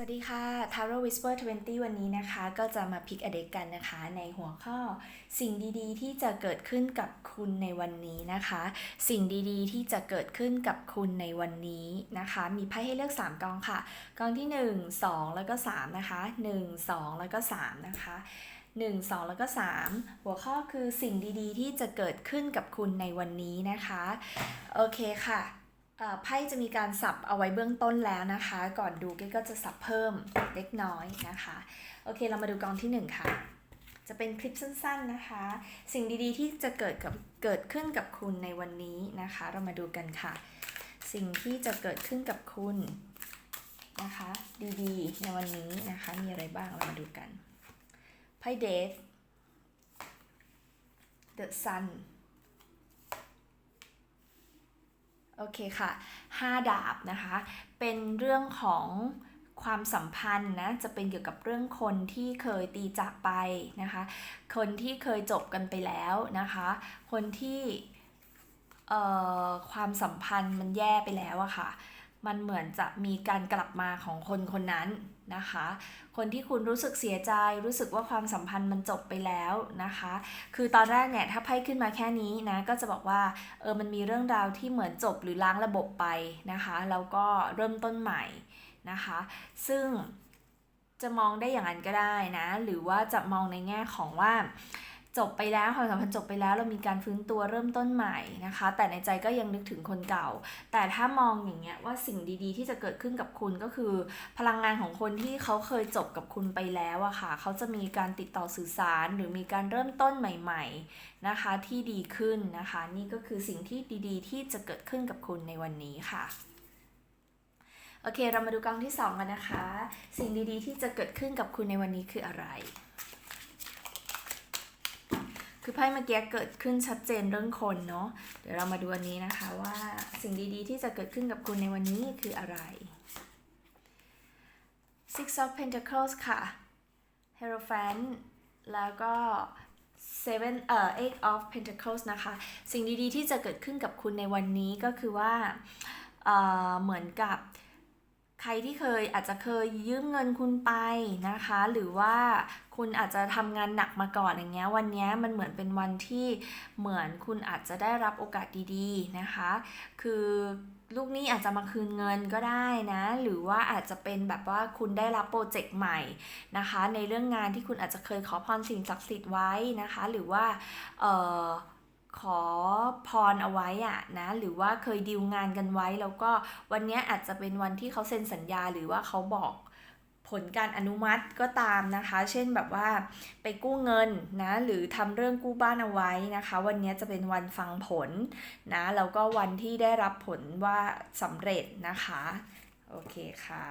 วัสดีค่ะ Tarot Whisper 20 วันนี้นะคะ ก็จะมาพิกอเด็กกันนะคะ ในหัวข้อ สิ่งดีๆ ที่จะเกิดขึ้นกับคุณในวันนี้นะคะ สิ่งดีๆ ที่จะเกิดขึ้นกับคุณในวันนี้นะคะ มีไพ่ให้เลือก 3กองค่ะกองที่ 1 2 แล้วก็ 3 นะคะ 1 2 แล้วก็ 3 นะคะ1 2 แล้วก็ 3 หัวข้อคือสิ่งดีๆ ที่จะเกิดขึ้นกับคุณในวันนี้นะคะ โอเคค่ะ ไพ่จะมีการสับเอาไว้เบื้องต้นแล้วนะคะ ก่อนดูเก๊ก็จะสับเพิ่มเล็กน้อยนะคะ โอเคเรามาดูกองที่ 1 ค่ะ จะเป็นคลิปสั้นๆนะคะ สิ่งดีๆที่จะเกิดกับเกิดขึ้นกับคุณในวันนี้นะคะ เรามาดูกันค่ะ สิ่งที่จะเกิดขึ้นกับคุณนะคะ ดีๆ ในวันนี้นะคะ มีอะไรบ้างเรามาดูกันไพ่เดท The Sun โอเคค่ะ 5 ดาบนะคะ เป็นเรื่องของความสัมพันธ์นะ จะเป็นเกี่ยวกับเรื่องคนที่เคยตีจากไปนะคะ คนที่เคยจบกันไปแล้วนะคะ คนที่เอ่อความสัมพันธ์มันแย่ไปแล้วอะค่ะ มันเหมือนจะมีการกลับมาของคนคนนั้นนะคะ คนที่คุณรู้สึกเสียใจ รู้สึกว่าความสัมพันธ์มันจบไปแล้วนะคะ คือตอนแรกเนี่ยถ้าไพ่ขึ้นมาแค่นี้นะก็จะบอกว่าเออมันมีเรื่องราวที่เหมือนจบหรือล้างระบบไปนะคะแล้วก็เริ่มต้นใหม่นะคะ ซึ่งจะมองได้อย่างนั้นก็ได้นะ หรือว่าจะมองในแง่ของว่า จบไปแล้วความสัมพันธ์จบไปแล้วเรามีการฟื้นตัวเริ่มต้นใหม่นะคะ แต่ในใจก็ยังนึกถึงคนเก่า แต่ถ้ามองอย่างเงี้ยว่าสิ่งดีๆ ที่จะเกิดขึ้นกับคุณก็คือ พลังงานของคนที่เขาเคยจบกับคุณไปแล้วอะค่ะเขาจะมีการติดต่อสื่อสาร หรือมีการเริ่มต้นใหม่ ๆนะคะ ที่ดีขึ้นนะคะ นี่ก็คือสิ่งที่ดีๆ ที่จะเกิดขึ้นกับคุณในวันนี้ค่ะโอเค เรามาดูกองที่ 2 กันนะคะ สิ่งดีๆ ที่จะเกิดขึ้นกับคุณในวันนี้คืออะไร คือไพ่เมื่อกี้เกิดขึ้นชัดเจนเรื่องคนเนาะ เดี๋ยวเรามาดูอันนี้นะคะว่าสิ่งดีๆ ที่จะเกิดขึ้นกับคุณในวันนี้คืออะไร Six of Pentacles ค่ะ Hierophant แล้วก็ Seven เอ่อ Eight of Pentacles นะคะ สิ่งดีๆ ที่จะเกิดขึ้นกับคุณในวันนี้ก็คือว่า เอ่อ เหมือนกับ ใครที่เคยอาจจะเคยยืมเงินคุณไปนะคะ หรือว่าคุณอาจจะทำงานหนักมาก่อนอย่างเงี้ยวันเนี้ยมันเหมือนเป็นวันที่เหมือนคุณอาจจะได้รับโอกาสดีๆนะคะ คือลูกนี้อาจจะมาคืนเงินก็ได้นะ หรือว่าอาจจะเป็นแบบว่าคุณได้รับโปรเจกต์ใหม่นะคะ ในเรื่องงานที่คุณอาจจะเคยขอพรสิ่งศักดิ์สิทธิ์ไว้นะคะ หรือว่าเอ่อ ขอพรเอาไว้อะนะหรือว่าเคยดีลงานกันไว้ แล้วก็วันนี้อาจจะเป็นวันที่เขาเซ็นสัญญาหรือว่าเขาบอกผลการอนุมัติก็ตามนะคะ เช่นแบบว่าไปกู้เงินนะหรือทำเรื่องกู้บ้านเอาไว้นะคะ วันนี้จะเป็นวันฟังผลนะแล้วก็วันที่ได้รับผลว่าสำเร็จนะคะ โอเคค่ะ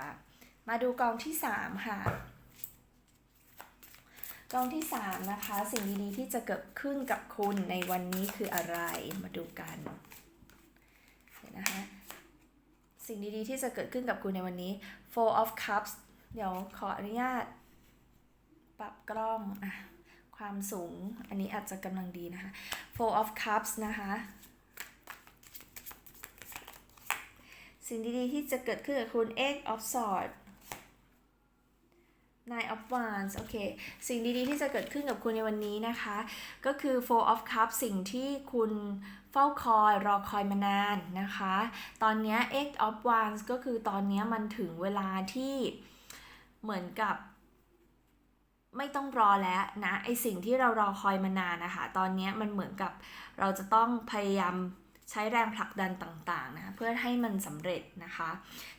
มาดูกองที่ 3 ค่ะ กองที่ 3 นะคะ สิ่งดีๆที่จะเกิดขึ้นกับคุณในวันนี้คืออะไรมาดูกันเดี๋ยวนะคะสิ่งดีๆที่จะเกิดขึ้นกับคุณในวันนี้ Four of Cups เดี๋ยวขออนุญาต ปรับกล้องอะความสูงอันนี้อาจจะกำลังดีนะคะ Four of Cups นะคะสิ่งดีๆที่จะเกิดขึ้นกับคุณ Eight of Swords Nine of Wands โอเค สิ่งดีๆ ที่จะเกิดขึ้นกับคุณในวันนี้นะคะ ก็คือ Four of Cups สิ่งที่คุณเฝ้าคอย รอคอยมานานนะคะ ตอนนี้ Eight of Wands ก็คือตอนนี้มันถึงเวลาที่เหมือนกับ ไม่ต้องรอแล้วนะ ไอสิ่งที่เรารอคอยมานานนะคะ ตอนนี้มันเหมือนกับเราจะต้องพยายาม ใช้แรงผลักดันต่างๆนะเพื่อให้มันสำเร็จนะคะ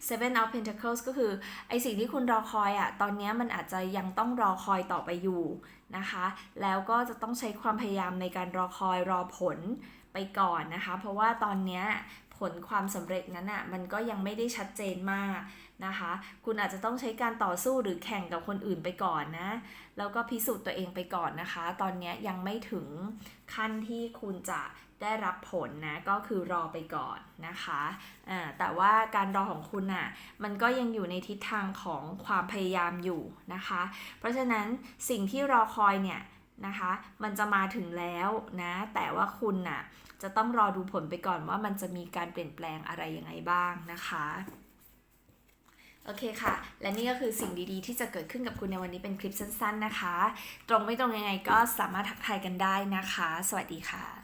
Seven of Pentacles ก็คือไอสิ่งที่คุณรอคอยอะ่ะตอนนี้มันอาจจะยังต้องรอคอยต่อไปอยู่นะคะ แล้วก็จะต้องใช้ความพยายามในการรอคอยรอผลไปก่อนนะคะ เพราะว่าตอนเนี้ย ผลความสำเร็จนั้นอะ่ะมันก็ยังไม่ได้ชัดเจนมากนะคะ คุณอาจจะต้องใช้การต่อสู้หรือแข่งกับคนอื่นไปก่อนนะ แล้วก็พิสูจน์ตัวเองไปก่อนนะคะ ตอนนี้ยังไม่ถึงขั้นที่คุณจะได้รับผลนะ ก็คือรอไปก่อนนะคะอ่าแต่ว่าการรอของคุณน่ะ มันก็ยังอยู่ในทิศทางของความพยายามอยู่นะคะ เพราะฉะนั้นสิ่งที่รอคอยเนี่ย นะคะ มันจะมาถึงแล้วนะ แต่ว่าคุณน่ะจะต้องรอดูผลไปก่อนว่ามันจะมีการเปลี่ยนแปลงอะไรยังไงบ้างนะคะโอเคค่ะ และนี่ก็คือสิ่งดีๆ ที่จะเกิดขึ้นกับคุณในวันนี้เป็นคลิปสั้น ๆ นะคะ ตรงไม่ตรงยังไงก็สามารถทักทายกันได้นะคะ สวัสดีค่ะ